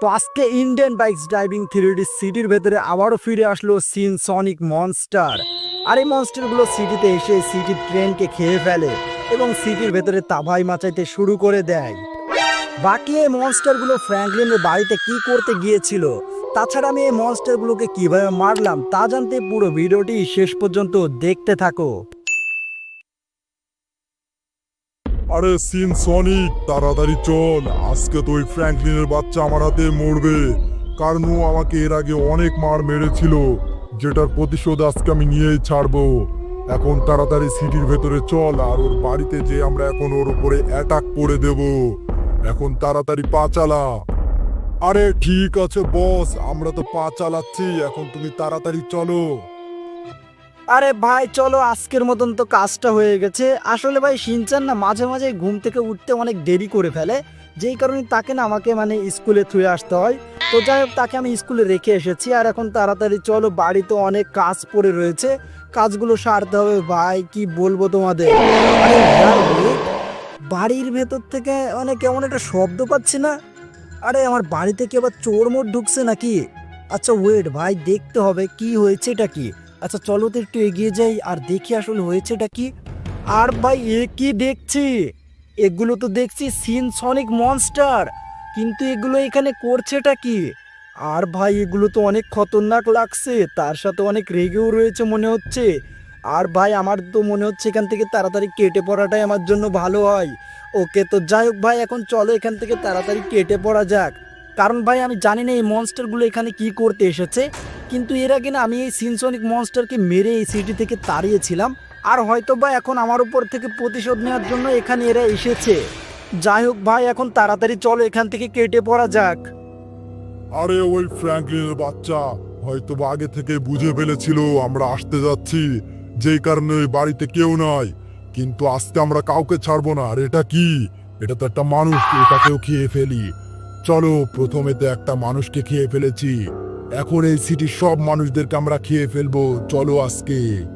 তো আজকে Indian bikes driving three D সিটির ভেতরে আবারও ফিরে আসলো সিন সনিক মনস্টার আর এই মনস্টারগুলো সিটিতে এসে সিটির ট্রেনকে খেয়ে ফেলে এবং সিটির ভেতরে তাভাই মাচাইতে শুরু করে দেয়। বাকি এই মনস্টারগুলো ফ্র্যাঙ্কলিনের বাড়িতে কি করতে গিয়েছিল? তাছাড়া আমি এই মনস্টারগুলোকে কীভাবে মারলাম তা জানতে পুরো ভিডিওটি শেষ পর্যন্ত দেখতে থাকো। আরে সিন সনিক তাড়াতাড়ি চল। আজকে তো ওই ফ্র্যাঙ্কলিনের বাচ্চা আমার হাতে মরবে। কারণ ও আমাকে এর আগে অনেক মার মেরেছিল। যেটার প্রতিশোধ আজকে আমি নিয়েই ছাড়বো। এখন তাড়াতাড়ি সিটির ভেতরে চল, আর ওর বাড়িতে যে আমরা এখন ওর উপরে অ্যাটাক করে দেব। এখন তাড়াতাড়ি পা চালা। আরে ঠিক আছে বস আমরা তো পা চালাচ্ছি। এখন তুমি তাড়াতাড়ি চলো। আরে ভাই, চলো, আজকের মতন তো কাজটা হয়ে গেছে। আসলে ভাই, সিনচান না মাঝে মাঝে ঘুম থেকে উঠতে অনেক দেরি করে ফেলে। যেই কারণে তাকে না আমাকে মানে স্কুলে থুয়ে আসতে হয়। তো যাই হোক, তাকে আমি স্কুলে রেখে এসেছি। আর এখন তাড়াতাড়ি চলো, বাড়িতে অনেক কাজ পড়ে রয়েছে। কাজগুলো সারতে হবে। ভাই, কি বলব তোমাদের? বাড়ির ভেতর থেকে মানে কেমন একটা শব্দ পাচ্ছি না। আরে, আমার বাড়িতে কি আবার চোর মোট ঢুকছে নাকি? আচ্ছা ওয়েট ভাই, দেখতে হবে কি হয়েছে এটা কি? আচ্ছা চলো তো একটু এগিয়ে যাই আর দেখি আসলে হয়েছেটা কি। আর ভাই, এ কি দেখছি? এগুলো তো দেখছি সিন সনিক মনস্টার, কিন্তু এগুলো এখানে করছেটা কি? আর ভাই, এগুলো তো অনেক খতরনাক লাগছে, তার সাথে অনেক রেগেও রয়েছে মনে হচ্ছে। আর ভাই, আমার তো মনে হচ্ছে এখান থেকে তাড়াতাড়ি কেটে পড়াটাই আমার জন্য ভালো হয়। ওকে তো যাই হোক ভাই, এখন চলো এখান থেকে তাড়াতাড়ি কেটে পড়া যাক। কারণ ভাই, আমি জানি না এই মনস্টারগুলো এখানে কি করতে এসেছে। কিন্তু এর আগে না আমি এই সিনসনিক মনস্টারকে মেরে এই সিটি থেকে তাড়িয়েছিলাম, আর হয়তো বা এখন আমার উপর থেকে প্রতিশোধ নেওয়ার জন্য এখানে এরা এসেছে। যাই হোক ভাই, এখন তাড়াতাড়ি চলো, এখান থেকে কেটে পড়া যাক। আরে ওই ফ্র্যাঙ্কলিনের বাচ্চা হয়তো বা আগে থেকে বুঝে ফেলেছিল আমরা আসতে যাচ্ছি, যেই কারণে ওই বাড়িতে কেউ নাই। কিন্তু আজকে আমরা কাউকে ছাড়বো না, আর এটা কি? এটা তো একটা মানুষ এটাকেও খেয়ে ফেলি। চলো, প্রথমে তো একটা মানুষকে খেয়ে ফেলেছি। এখন এই সিটির সব মানুষদেরকে আমরা খেয়ে ফেলব। চলো আজকে।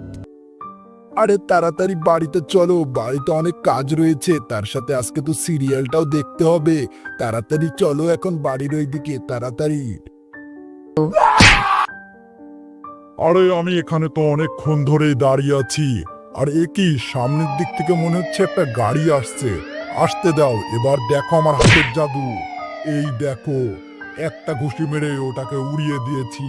আরে তাড়াতাড়ি বাড়িতে চলো, বাড়িতে অনেক কাজ রয়েছে। তার সাথে আজকে তো সিরিয়ালটাও দেখতে হবে। তাড়াতাড়ি চলো এখন বাড়ির ওইদিকে, তাড়াতাড়ি। আরে আমি এখানে তো অনেকক্ষণ ধরেই দাঁড়িয়ে আছি। আর এ কি, সামনের দিক থেকে মনে হচ্ছে একটা গাড়ি আসছে। আসতে দাও, এবার দেখো আমার হাতের জাদু। এই দেখো। একটা ঘুষি মেরে ওটাকে উড়িয়ে দিয়েছি।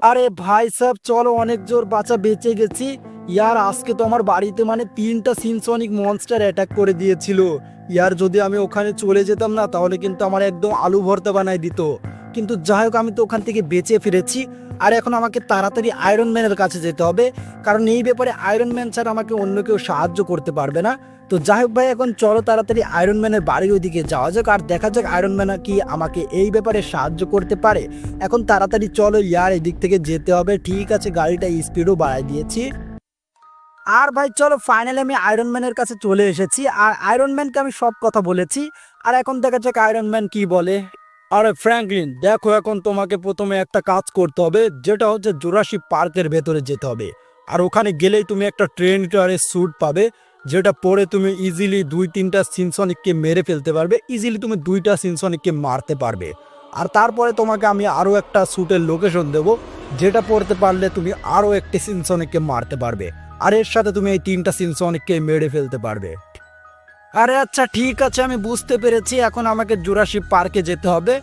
আরে ভাই সাহেব চলো অনেক জোর বাঁচা বেঁচে গেছি। ইয়ার, আজকে তো আমার বাড়িতে মানে তিনটা সিনসনিক মনস্টার অ্যাটাক করে দিয়েছিল। ইয়ার, যদি আমি ওখানে চলে যেতাম না, তাহলে কিন্তু আমার একদম আলু ভর্তা বানায় দিত। কিন্তু যাই হোক, আমি তো ওখান থেকে বেঁচে ফিরেছি। আর এখন আমাকে তাড়াতাড়ি আয়রন ম্যানের কাছে যেতে হবে। কারণ এই ব্যাপারে আয়রন ম্যান ছাড়া আমাকে অন্য কেউ সাহায্য করতে পারবে না। তো যাই হোক ভাই, এখন চলো তাড়াতাড়ি আয়রন ম্যানের বাড়ির ওইদিকে যাওয়া যাক। আর দেখা যাক আয়রন ম্যান কি আমাকে এই ব্যাপারে সাহায্য করতে পারে। এখন তাড়াতাড়ি চলো ইয়ার এদিক থেকে যেতে হবে। ঠিক আছে, গাড়িটা স্পিডও বাড়াই দিয়েছি। আর ভাই, চলো ফাইনালি আমি আয়রন ম্যানের কাছে চলে এসেছি। আর আয়রন ম্যানকে আমি সব কথা বলেছি। আর এখন দেখা যাক আয়রন ম্যান কি বলে। আরে ফ্র্যাঙ্কলিন, দেখো এখন তোমাকে প্রথমে একটা কাজ করতে হবে, যেটা হচ্ছে জোরাসি পার্কের ভেতরে যেতে হবে। আর ওখানে গেলেই তুমি একটা ট্রেনিটারের স্যুট পাবে, যেটা পরে তুমি ইজিলি দুই তিনটা সিনসনিককে মেরে ফেলতে পারবে ইজিলি তুমি দুইটা সিনসনিককে মারতে পারবে। আর তারপরে তোমাকে আমি আরও একটা স্যুটের লোকেশন দেবো, যেটা পড়তে পারলে তুমি আরও একটি সিনসনিককে মারতে পারবে। আর এর সাথে তুমি এই তিনটা সিনসনিককে মেরে ফেলতে পারবে। আরে আচ্ছা ঠিক আছে, আমি বুঝতে পেরেছি। এখন আমাকে জুরাসি পার্কে যেতে হবে।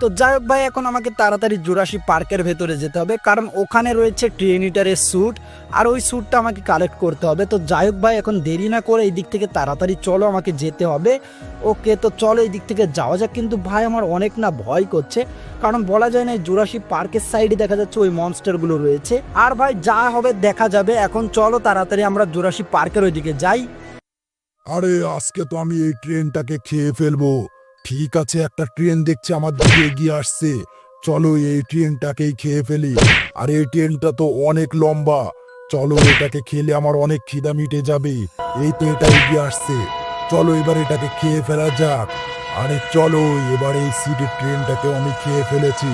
তো যাই হোক ভাই, এখন আমাকে তাড়াতাড়ি জুরাসি পার্কের ভেতরে যেতে হবে। কারণ ওখানে রয়েছে ট্রেনিটারের স্যুট আর ওই স্যুটটা আমাকে কালেক্ট করতে হবে। তো যাই হোক ভাই, এখন দেরি না করে এই দিক থেকে তাড়াতাড়ি চলো, আমাকে যেতে হবে। ওকে, তো চলো এই দিক থেকে যাওয়া যাক। কিন্তু ভাই, আমার অনেক না ভয় করছে। কারণ বলা যায় না, এই জুরাসি পার্কের সাইডে দেখা যাচ্ছে ওই মনস্টারগুলো রয়েছে। আর ভাই, যা হবে দেখা যাবে। এখন চলো তাড়াতাড়ি আমরা জুরাসি পার্কের ওইদিকে যাই। আরে, আজকে তো আমি এই ট্রেনটাকে খেয়ে ফেলব। ঠিক আছে, একটা ট্রেন দেখছি, আমার দিকে এগিয়ে আসছে। চলো এই ট্রেনটাকেই খেয়ে ফেলি। আর, এই ট্রেনটা তো অনেক লম্বা। চলো, এটাকে খেলে আমার অনেক খিদা মিটে যাবে। এই তো এটা এগিয়ে আসছে। চলো, এবার এটাকে খেয়ে ফেলা যাক। আরে, চলো, এবার এই সিটির ট্রেনটাকে আমি খেয়ে ফেলেছি।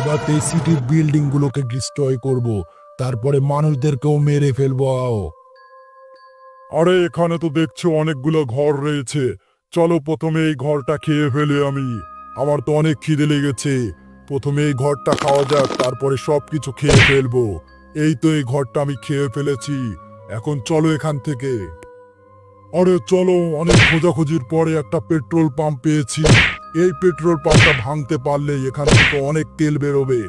এবার তো এই সিটির বিল্ডিং গুলোকে ডিস্ট্রয় করব। তারপরে মানুষদেরকেও মেরে ফেলব, আও। আরে, এখানে তো দেখছ অনেকগুলো ঘর রয়েছে। চলো প্রথমে এই ঘরটা খেয়ে ফেলে আমি। আমার তো অনেক খিদে লেগেছে। প্রথমে এই ঘরটা খাওয়া যাক, তারপরে সব কিছু খেয়ে ফেলব। এই তো এই ঘরটা আমি খেয়ে ফেলেছি। এখন চলো এখান থেকে। আরে, চলো, অনেক খোঁজাখুঁজির পরে একটা পেট্রোল পাম্প পেয়েছি। এই পেট্রোল পাম্পটা ভাঙতে পারলে এখান থেকে অনেক তেল বেরোবে।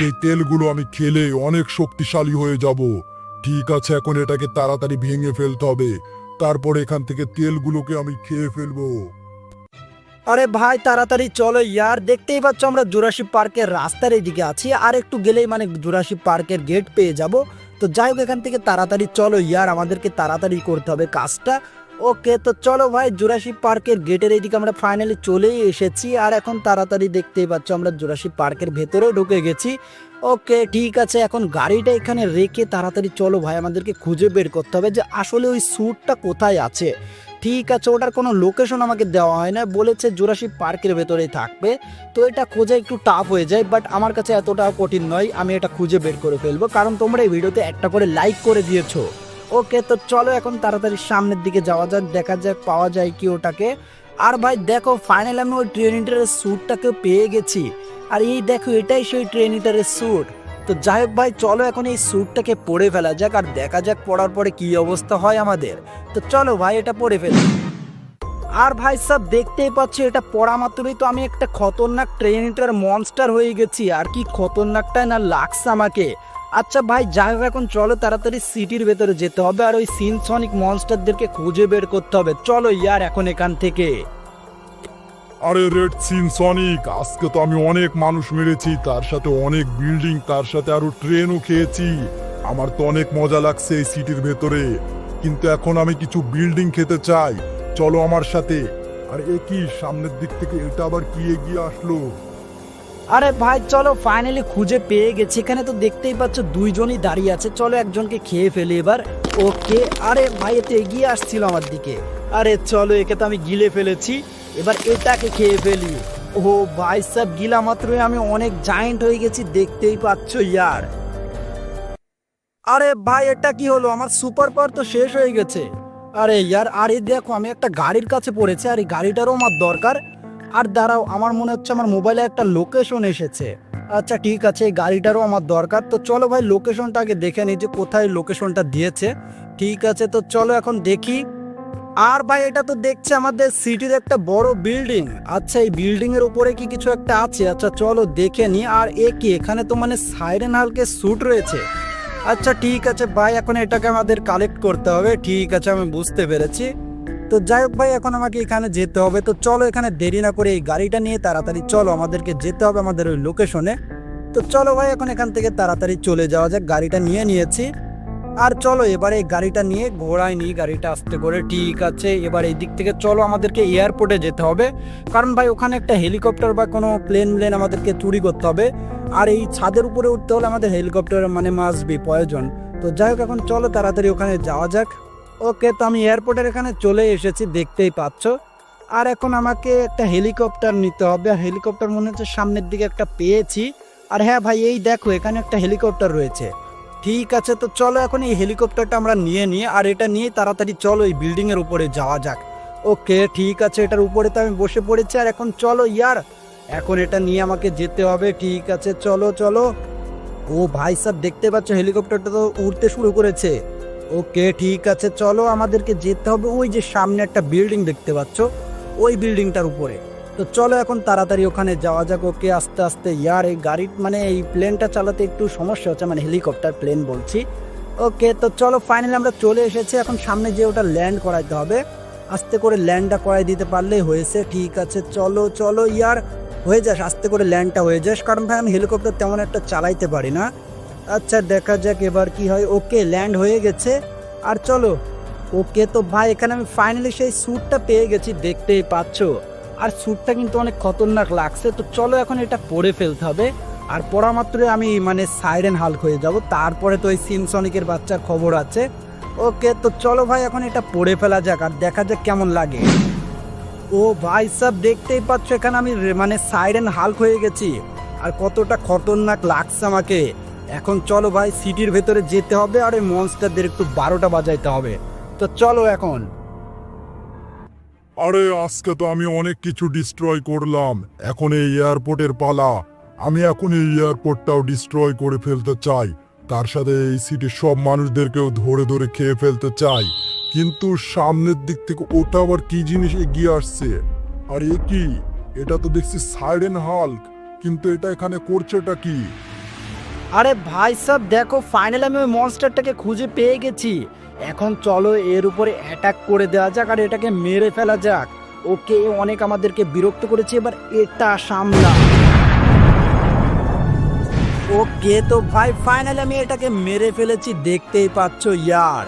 যে তেলগুলো আমি খেলে অনেক শক্তিশালী হয়ে যাব। ঠিক আছে, এখন এটাকে তাড়াতাড়ি ভেঙে ফেলতে হবে। তারপর এখান থেকে তেলগুলোকে আমি খেয়ে ফেলব। আরে ভাই, তাড়াতাড়ি চলো ইয়ার। দেখতেই পাচ্ছ আমরা জুরাসি পার্কের রাস্তার এদিকে আছি। আর একটু গেলেই মানে জুরাসি পার্কের গেট পেয়ে যাব। তো যাই হোক, এখান থেকে তাড়াতাড়ি চলো ইয়ার। আমাদেরকে তাড়াতাড়ি করতে হবে কাজটা। ওকে, তো চলো ভাই জুরাসি পার্কের গেটের এইদিকে আমরা ফাইনালি চলেই এসেছি। আর এখন তাড়াতাড়ি দেখতেই পাচ্ছ আমরা জুরাসি পার্কের ভেতরেও ঢুকে গেছি। ওকে, ঠিক আছে, এখন গাড়িটা এখানে রেখে তাড়াতাড়ি চলো ভাই, আমাদেরকে খুঁজে বের করতে হবে যে আসলে ওই স্যুটটা কোথায় আছে। ঠিক আছে, ওটার কোনো লোকেশন আমাকে দেওয়া হয় না, বলেছে জুরাসি পার্কের ভেতরেই থাকবে। তো এটা খোঁজা একটু টাফ হয়ে যায় বাট আমার কাছে এতটা কঠিন নয়, আমি এটা খুঁজে বের করে ফেলব, কারণ তোমরা এই ভিডিওতে একটা করে লাইক করে দিয়েছ। ওকে, তো চলো এখন তাড়াতাড়ি সামনের দিকে যাওয়া যাক, দেখা যাক পাওয়া যায় কি ওটাকে। আর ভাই দেখো ফাইনাল আমি ওই ট্রেনিটারের স্যুটটাকে পেয়ে গেছি। আর এই দেখো, এটাই সেই ট্রেনিটারের স্যুট তো যাই হোক ভাই, চলো এখন এই স্যুটটাকে পরে ফেলা যাক, আর দেখা যাক পড়ার পরে কি অবস্থা হয় আমাদের। তো চলো ভাই, এটা পরে ফেলি। আর ভাই, সব দেখতেই পাচ্ছি, এটা পড়া মাত্রই তো আমি একটা খতরনাক ট্রেনিটার মনস্টার হয়ে গেছি। আর কি খতরনাকটাই না লাগছে আমাকে। আচ্ছা ভাই যাই হোক এখন চলো তাড়াতাড়ি সিটির ভেতরে যেতে হবে আর ওই সিনসনিক মনস্টারদেরকে খুঁজে বের করতে হবে। চলো ইয়ার এখন এখান থেকে। আরে রেড সিন সনিক আজকে তো আমি অনেক মানুষ মেরেছি, তার সাথে অনেক বিল্ডিং, তার সাথে আরও ট্রেনও খেয়েছি। আমার তো অনেক মজা লাগছে এই সিটির ভেতরে। কিন্তু এখন আমি কিছু বিল্ডিং খেতে চাই। চলো আমার সাথে। আর এ কি সামনের দিক থেকে এটা আবার কি এগিয়ে আসলো? আরে ভাই, চলো ফাইনালি খুঁজে পেয়ে গেছি। এখানে তো দেখতেই পাচ্ছ দুইজনই দাঁড়িয়ে আছে। চলো একজনকে খেয়ে ফেলি এবার। ওকে, আরে ভাই এতে এগিয়ে আসছিল আমার দিকে। আরে চলো, একে তো আমি গিলে ফেলেছি। এবার এটাকে খেয়ে ফেলি। ও ভাই সব গিলা মাত্রই আমি অনেক জায়েন্ট হয়ে গেছি, দেখতেই পাচ্ছ ইয়ার। আরে ভাই, এটা কি হলো? আমার সুপার পাওয়ার তো শেষ হয়ে গেছে। আরে ইয়ার, আরে দেখো, আমি একটা গাড়ির কাছে পড়েছি, আর এই গাড়িটারও আমার দরকার। আর দাঁড়াও, আমার মনে হচ্ছে আমার মোবাইলে একটা লোকেশন এসেছে। আচ্ছা ঠিক আছে, এই গাড়িটারও আমার দরকার। তো চলো ভাই লোকেশনটা আগে দেখে নিই যে কোথায় লোকেশনটা দিয়েছে। ঠিক আছে, তো চলো এখন দেখি। আর ভাই, এটা তো দেখছে আমাদের সিটির একটা বড় বিল্ডিং আচ্ছা এই বিল্ডিং এর উপরে কি কিছু একটা আছে? আচ্ছা চলো দেখে নি আর এ কি, এখানে তো মানে সাইরেন হালকে স্যুট রয়েছে। আচ্ছা ঠিক আছে, ভাই, এখন এটাকে আমাদের কালেক্ট করতে হবে। ঠিক আছে, আমি বুঝতে পেরেছি। তো যাই হোক ভাই, এখন আমাকে এখানে যেতে হবে। তো চলো এখানে দেরি না করে এই গাড়িটা নিয়ে তাড়াতাড়ি চলো, আমাদেরকে যেতে হবে আমাদের ওই লোকেশনে তো চলো ভাই, এখন এখান থেকে তাড়াতাড়ি চলে যাওয়া যাক, গাড়িটা নিয়ে নিয়েছি। আর চলো এবারে এই গাড়িটা নিয়ে ঘোড়ায় নিই, গাড়িটা আসতে করে। ঠিক আছে, এবার এই দিক থেকে চলো, আমাদেরকে এয়ারপোর্টে যেতে হবে। কারণ ভাই, ওখানে একটা হেলিকপ্টার বা কোনো প্লেন প্লেন আমাদেরকে চুরি করতে হবে। আর এই ছাদের উপরে উঠতে হলে আমাদের হেলিকপ্টার মানে মাসবি প্রয়োজন তো যাই হোক, এখন চলো তাড়াতাড়ি ওখানে যাওয়া যাক। ওকে তো আমি এয়ারপোর্টের এখানে চলে এসেছি, দেখতেই পাচ্ছ। আর এখন আমাকে একটা হেলিকপ্টার নিতে হবে। আর হেলিকপ্টার মনে হচ্ছে সামনের দিকে একটা পেয়েছি। আর হ্যাঁ ভাই, এই দেখো, এখানে একটা হেলিকপ্টার রয়েছে। ঠিক আছে, তো চলো এখন এই হেলিকপ্টারটা আমরা নিয়ে নিই। আর এটা নিয়ে তাড়াতাড়ি চলো এই বিল্ডিংয়ের উপরে যাওয়া যাক। ওকে, ঠিক আছে, এটার উপরে তো আমি বসে পড়েছি। আর এখন চলো ইয়ার, এখন এটা নিয়ে আমাকে যেতে হবে। ঠিক আছে, চলো চলো। ও ভাই সাহেব দেখতে পাচ্ছ, হেলিকপ্টারটা তো উড়তে শুরু করেছে। ওকে, ঠিক আছে, চলো, আমাদেরকে যেতে হবে। ওই যে সামনে একটা বিল্ডিং দেখতে পাচ্ছ, ওই বিল্ডিংটার উপরে। তো চলো এখন তাড়াতাড়ি ওখানে যাওয়া যাক। ওকে আস্তে আস্তে ইয়ার এই গাড়ি মানে এই প্লেনটা চালাতে একটু সমস্যা হচ্ছে মানে হেলিকপ্টার প্লেন বলছি। ওকে, তো চলো ফাইনালি আমরা চলে এসেছি। এখন সামনে যে ওটা ল্যান্ড করাইতে হবে, আস্তে করে ল্যান্ডটা করাই দিতে পারলেই হয়েছে। ঠিক আছে, চলো চলো, ইয়ার, হয়ে যাস, আস্তে করে ল্যান্ডটা হয়ে যাস। কারণ ভাই, আমি হেলিকপ্টার তেমন একটা চালাইতে পারি না। আচ্ছা দেখা যাক এবার কি হয়। ওকে ল্যান্ড হয়ে গেছে। আর চলো, ওকে তো ভাই, এখানে আমি ফাইনালি সেই স্যুটটা পেয়ে গেছি, দেখতেই পাচ্ছো। আর স্যুটটা কিন্তু অনেক খতরনাক লাগছে, তো চলো এখন এটা পরে ফেলতে হবে। আর পড়া মাত্রই আমি মানে সাইরেন হাল্ক হয়ে যাব। তারপরে তো ওই সিমসনিকের বাচ্চার খবর আছে। ওকে, তো চলো ভাই, এখন এটা পরে ফেলা যাক, আর দেখা যাক কেমন লাগে। ও ভাই, সব দেখতেই পাচ্ছ, এখানে আমি মানে সাইরেন হাল্ক হয়ে গেছি। আর কতটা খতরনাক লাগছে আমাকে। এখন চলো ভাই, সিটির ভেতরে যেতে হবে আর ওই মনস্টারদের একটু বারোটা বাজাইতে হবে। তো চলো এখন। আরে, আজকে তো আমি অনেক কিছু ডিস্ট্রয় করলাম। এখন এই এয়ারপোর্টের পালা। আমি এখন এই এয়ারপোর্টটাও ডিস্ট্রয় করে ফেলতে চাই। তার সাথে এই সিটির সব মানুষদেরকেও ধরে ধরে খেয়ে ফেলতে চাই। কিন্তু সামনের দিক থেকে ওটা আবার কি জিনিস এগিয়ে আসছে? আর এ কি? এটা তো দেখছি সাইডেন হাল্ক কিন্তু এটা এখানে করছেটা কি? আরে ভাই সাহেব দেখো ফাইনালি আমি ওই মনস্টারটাকে খুঁজে পেয়ে গেছি। এখন চলো এর উপরে অ্যাটাক করে দেওয়া যাক আর এটাকে মেরে ফেলা যাক। ওকে, অনেক আমাদেরকে বিরক্ত করেছে, এবার এটা সামলা ওকে, তো ভাই ফাইনালি আমি এটাকে মেরে ফেলেছি, দেখতেই পাচ্ছ, ইয়ার।